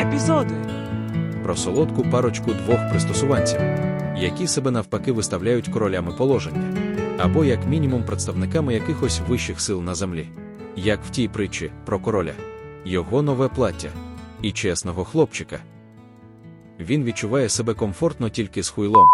Епізоди. про солодку парочку двох пристосуванців, які себе навпаки виставляють королями положення, або як мінімум представниками якихось вищих сил на землі, як в тій притчі про короля, його нове плаття і чесного хлопчика. Він відчуває себе комфортно тільки з хуйлом,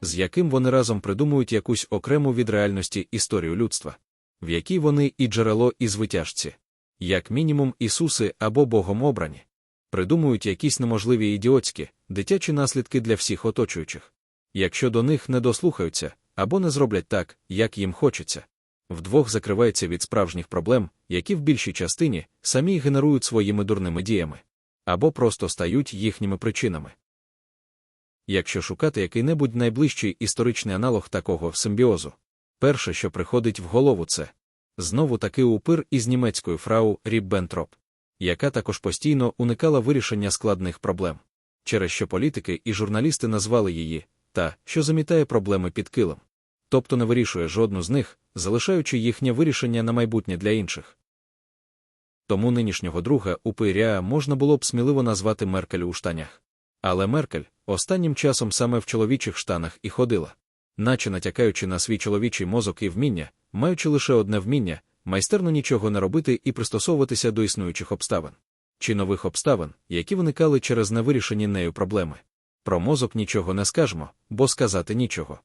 з яким вони разом придумують якусь окрему від реальності історію людства, в якій вони і джерело, і звитяжці, як мінімум Ісуси або Богом обрані придумують якісь неможливі ідіотські, дитячі наслідки для всіх оточуючих. Якщо до них не дослухаються або не зроблять так, як їм хочеться, вдвох закривається від справжніх проблем, які в більшій частині самі генерують своїми дурними діями, або просто стають їхніми причинами. Якщо шукати який-небудь найближчий історичний аналог такого симбіозу, перше, що приходить в голову, це знову таки упир із німецькою фрау Ріббентроп яка також постійно уникала вирішення складних проблем, через що політики і журналісти назвали її та, що замітає проблеми під килом, тобто не вирішує жодну з них, залишаючи їхнє вирішення на майбутнє для інших. Тому нинішнього друга упиря можна було б сміливо назвати Меркель у штанях. Але Меркель останнім часом саме в чоловічих штанах і ходила, наче натякаючи на свій чоловічий мозок і вміння, маючи лише одне вміння майстерно нічого не робити і пристосовуватися до існуючих обставин чи нових обставин, які виникали через невирішені нею проблеми. Про мозок нічого не скажемо, бо сказати нічого.